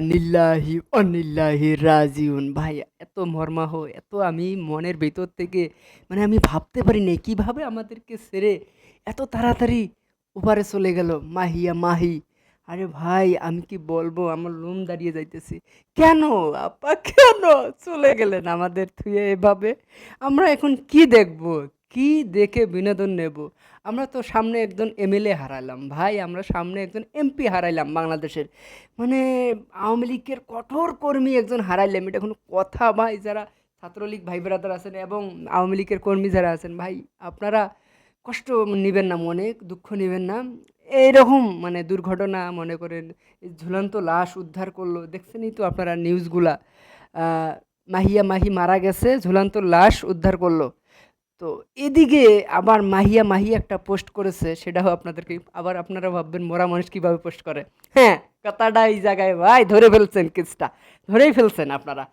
নিল্লাহি অনিল্লাহি রাজিউন। ভাই, এত মর্মাহ, এত আমি মনের ভেতর থেকে মানে আমি ভাবতে পারি নাই কীভাবে আমাদেরকে ছেড়ে এত তাড়াতাড়ি ওপারে চলে গেল। মাহিয়া মাহি। আরে ভাই, আমি কি বলব? আমার লোম দাঁড়িয়ে যাইতেছি। কেন? আপা, কেন? চলে গেলেন আমাদের থুয়ে এভাবে। আমরা এখন কি দেখব? কি দেখে বিনোদন নেব? আমরা তো সামনে একজন এমএলএ হারাইলাম ভাই, আমরা সামনে একজন এমপি হারাইলাম বাংলাদেশের। মানে আওয়ামী লীগের কঠোর কর্মী একজন হারাইলাম। এটা কোনো কথা ভাই, যারা ছাত্রলীগ ভাই ব্রাদার আছেন এবং আওয়ামী লীগের কর্মী যারা আছেন, ভাই, আপনারা কষ্ট নেবেন না, মনে দুঃখ নেবেন না। এইরকম মানে দুর্ঘটনা, মনে করেন, ঝুলন্ত লাশ উদ্ধার করল। দেখছেনই তো আপনারা নিউজগুলা মাহিয়া মাহি মারা গেছে, ঝুলন্ত লাশ উদ্ধার করল। তো এদিকে আবার মাহিয়া মাহি একটা পোস্ট করেছে, সেটাও আপনাদেরকে, আবার আপনারা ভাববেন মরা মানুষ কীভাবে পোস্ট করে। হ্যাঁ কথাটা এই জায়গায়, ভাই, ধরে ফেলছেন কেসটা, ধরেই ফেলছেন আপনারা।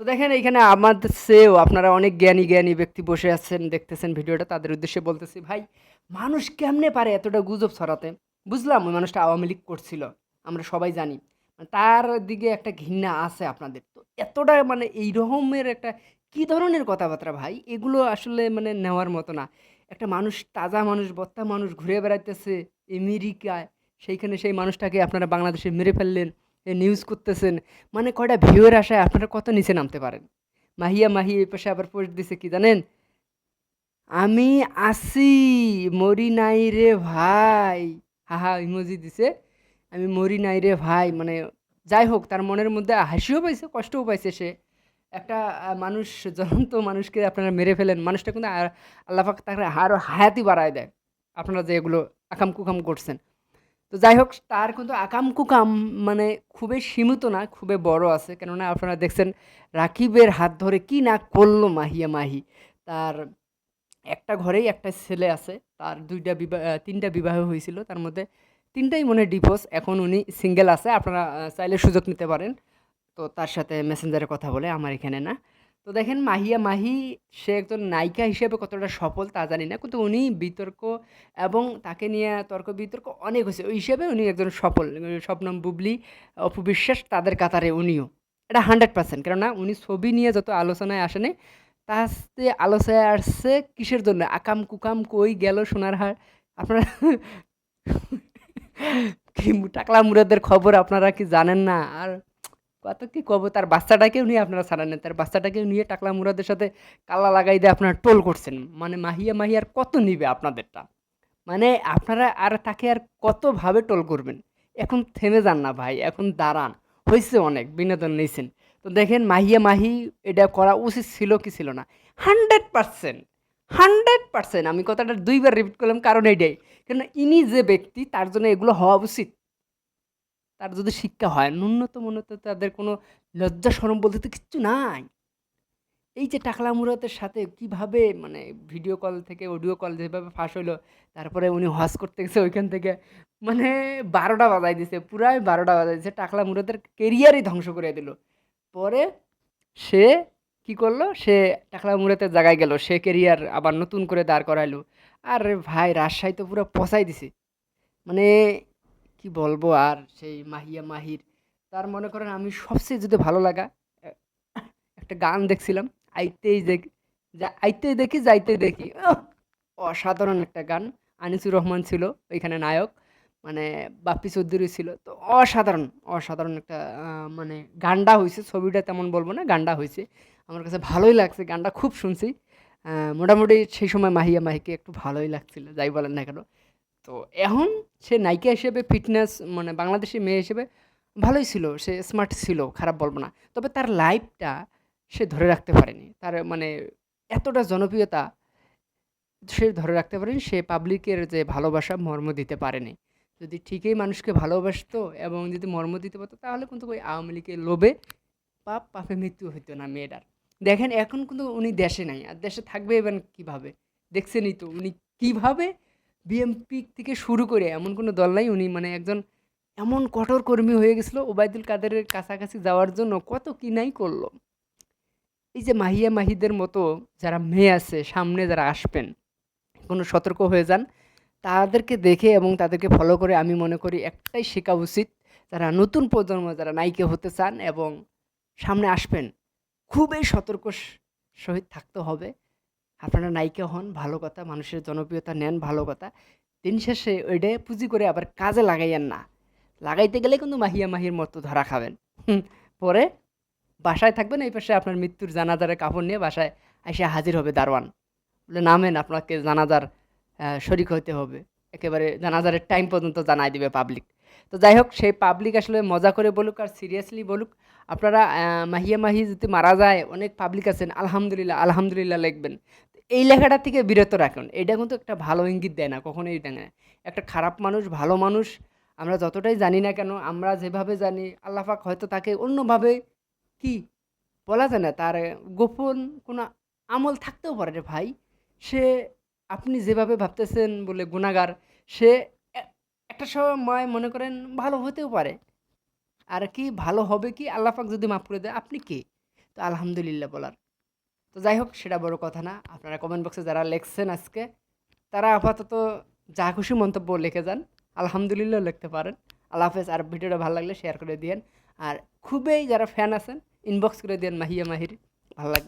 তো দেখেন এখানে আমাদের সেও, আপনারা অনেক জ্ঞানী জ্ঞানী ব্যক্তি বসে আছেন, দেখতেছেন ভিডিওটা, তাদের উদ্দেশ্যে বলতেছি, ভাই, মানুষ কেমনে পারে এতটা গুজব ছড়াতে? বুঝলাম, ওই মানুষটা আওয়ামী লীগ করছিল, আমরা সবাই জানি। তার দিকে একটা ঘৃণা আছে আপনাদের। তো এতটা মানে এই রকমের একটা কি ধরনের কথাবার্তা ভাই? এগুলো আসলে মানে নেওয়ার মতো না। একটা মানুষ তাজা মানুষ, বত্তা মানুষ ঘুরে বেড়াইতেছে আমেরিকায়, সেইখানে সেই মানুষটাকে আপনারা বাংলাদেশে মেরে ফেললেন নিউজ করতেছেন মানে কয়টা ভিউয়ের আশায় আপনারা কত নিচে নামতে পারেন? মাহিয়া মাহি এই পাশে আবার পোস্ট দিছে কি জানেন? আমি আসি মরি নাই রে ভাই। হাহা ইমোজি দিছে, আমি মরি নাই রে ভাই। মানে যাই হোক, তার মনের মধ্যে হাসিও পাইছে, কষ্টও পাইছে সে। একটা মানুষ জ্বলন্ত মানুষকে আপনারা মেরে ফেলেন, মানুষটা কিন্তু আর- আল্লাহ পাক তাকে আরও হায়াতি বাড়ায় দেয়। আপনারা যে এগুলো আকাম কুকাম করছেন। তো যাই হোক, তার কিন্তু আকাম কুকাম মানে খুবই সীমিত না, খুবই বড় আছে। কেননা আপনারা দেখছেন রাকিবের হাত ধরে কি না করল মাহিয়া মাহি। তার একটা ঘরেই একটা ছেলে আছে, তার দুইটা বিবাহ তিনটা বিবাহ হয়েছিল। তার মধ্যে তিনটাই মনে ডিভোর্স এখন উনি সিঙ্গেল আছে। আপনারা চাইলে সুযোগ নিতে পারেন। তো তার সাথে মেসেঞ্জারে কথা বলে, আমার এখানে না। তো দেখেন মাহিয়া, মাহি, সে একজন নায়িকা হিসেবে কতটা সফল তা জানি না, কিন্তু উনি বিতর্ক এবং তাকে নিয়ে তর্ক বিতর্ক অনেক হয়েছে। ওই হিসেবে উনি একজন সফল, স্বপ্নম বুবলি, অপু বিশ্বাস, তাদের কাতারে উনিও। এটা হান্ড্রেড পার্সেন্ট কেননা উনি ছবি নিয়ে যত আলোচনায় আসেনি তাতে আলোচনায় আসছে কিসের জন্য? আকাম কুকাম কই গেল সোনার হার? আপনারা টাকলা মুরাদের খবর আপনারা কি জানেন না? আর কত কি কব? তার বাচ্চাটাকেও নিয়ে আপনারা ছাড়ান না তার বাচ্চাটাকেও নিয়ে টাকলা মুরাদের সাথে কালা লাগাই দিয়ে আপনারা টোল করছেন। মানে মাহিয়া মাহিয়ার কত নিবে আপনাদেরটা? মানে আপনারা আর তাকে আর কতভাবে টোল করবেন? এখন থেমে যান না ভাই, এখন দাঁড়ান। হয়েছে অনেক, বিনোদন নিয়েছেন তো দেখেন মাহিয়া মাহি এটা করা উচিত ছিল কি ছিল না? Hundred percent hundred percent. আমি কথাটা দুইবার রিপিট করলাম, কারণ এটাই। কেন ইনি যে ব্যক্তি, তার জন্য এগুলো হওয়া উচিত। তার যদি শিক্ষা হয়, ন্যূনতম মূলত তাদের কোনো লজ্জা সরম বলতে তো কিচ্ছু নাই। এই যে টাকলা মুরাতের সাথে কীভাবে মানে ভিডিও কল থেকে অডিও কল যেভাবে ফাঁস হলো তারপরে উনি হজ করতে গেছে ওইখান থেকে মানে বারোটা বাজাই দিছে, পুরাই বারোটা বাজাই দিছে। টাকলা মুরাতের কেরিয়ারই ধ্বংস করে দিল। পরে সে কি করল? সে টাকলা মুরাতের জায়গায় গেল, সে কেরিয়ার আবার নতুন করে দাঁড় করাইলো। আর ভাই, রাজশাহী তো পুরো পচাই দিছে। মানে কি বলব আর সেই মাহিয়া মাহির, তার মনে করেন আমি সবচেয়ে যদি ভালো লাগা, একটা গান দেখছিলাম, আইতেই দেখি, যা, আইতেই দেখি, যাইতেই দেখি! অসাধারণ একটা গান, আনিসুর রহমান ছিল ওইখানে নায়ক মানে বাপ্পি চৌধুরী ছিল, তো অসাধারণ অসাধারণ একটা মানে গানটা হয়েছে ছবিটা তেমন বলব না, গানটা হয়েছে আমার কাছে ভালোই লাগছে, গানটা খুব শুনছি। মোটামুটি সেই সময় মাহিয়া মাহিকে একটু ভালোই লাগছিল, যাই বলেন না কেন। তো এখন সে নায়িকা হিসেবে ফিটনেস মানে বাংলাদেশি মেয়ে হিসেবে ভালোই ছিল, সে স্মার্ট ছিল, খারাপ বলব না। তবে তার লাইফটা সে ধরে রাখতে পারেনি। তার মানে এতটা জনপ্রিয়তা সে ধরে রাখতে পারেনি, সে পাবলিকের যে ভালোবাসা, মর্ম দিতে পারেনি। যদি ঠিকই মানুষকে ভালোবাসতো এবং যদি মর্ম দিতে পারতো, তাহলে কিন্তু ওই আওয়ামী লীগের লোভে পাপ, পাপে মৃত্যু হইতো না মেয়েটার। দেখেন, এখন কিন্তু উনি দেশে নাই, আর দেশে থাকবে এবার কীভাবে? দেখছেনই তো, উনি কীভাবে বিএমপি থেকে শুরু করে এমন কোনো দল নাই উনি মানে একজন এমন কঠোর কর্মী হয়ে গেছিল, ওবায়দুল কাদেরের কাছাকাছি যাওয়ার জন্য কত কি নাই করল। এই যে মাহিয়া মাহিদের মতো যারা মেয়ে আছে, সামনে যারা আসবেন, কোনো সতর্ক হয়ে যান, তাদেরকে দেখে এবং তাদেরকে ফলো করে আমি মনে করি একটাই শেখা উচিত, যারা নতুন প্রজন্ম, যারা নায়িকা হতে চান এবং সামনে আসবেন, খুবই সতর্ক সহিত থাকতে হবে। আপনারা নায়িকা হন, ভালো কথা, মানুষের জনপ্রিয়তা নেন, ভালো কথা। দিন শেষে ওইটাই পুঁজি করে আবার কাজে লাগাইয়েন না। লাগাইতে গেলে কিন্তু মাহিয়া মাহির মতো ধরা খাবেন। পরে বাসায় থাকবেন, এই পাশে আপনার মৃত্যুর জানাজারের কাপড় নিয়ে বাসায় এসে হাজির হবে দারোয়ান। বলে, নামেন, আপনাকে জানাজার শরিক হতে হবে। একেবারে জানাজারের টাইম পর্যন্ত জানাই দিবে পাবলিক তো যাই হোক, সেই পাবলিক আসলে মজা করে বলুক আর সিরিয়াসলি বলুক, আপনারা মাহিয়া মাহি যদি মারা যায়, অনেক পাবলিক আছেন, আলহামদুলিল্লাহ আলহামদুলিল্লাহ লিখবেন। এই লেখাটা থেকে বিরত রাখুন। এটা কিন্তু একটা ভালো ইঙ্গিত দেয় না, কখনোই দেয় না। একটা খারাপ মানুষ, ভালো মানুষ, আমরা যতটাই জানি না কেন, আমরা যেভাবে জানি আল্লাহাক হয়তো তাকে অন্যভাবে কি বলা যায় না, তার গোপন কোনো আমল থাকতেও পারে রে ভাই। সে, আপনি যেভাবে ভাবতেছেন বলে গুণাগার সে একটা সময় মনে করেন ভালো হতেও পারে। আর কি ভালো হবে কি আল্লাহ পাক যদি মাফ করে দেয়, আপনি কে? তো আলহামদুলিল্লাহ বলার। তো যাই হোক, সেটা বড় কথা না। আপনারা কমেন্ট বক্সে যারা লিখছেন আজকে, তারা আপাতত যা খুশি মন্তব্য লিখে যান। আলহামদুলিল্লাহ লিখতে পারেন। আল্লাহ হাফেজ। আর ভিডিওটা ভালো লাগলে শেয়ার করে দিয়েন। আর খুবই যারা ফ্যান আছেন ইনবক্স করে দিয়েন মাহিয়া মাহির। ভালো লাগবে।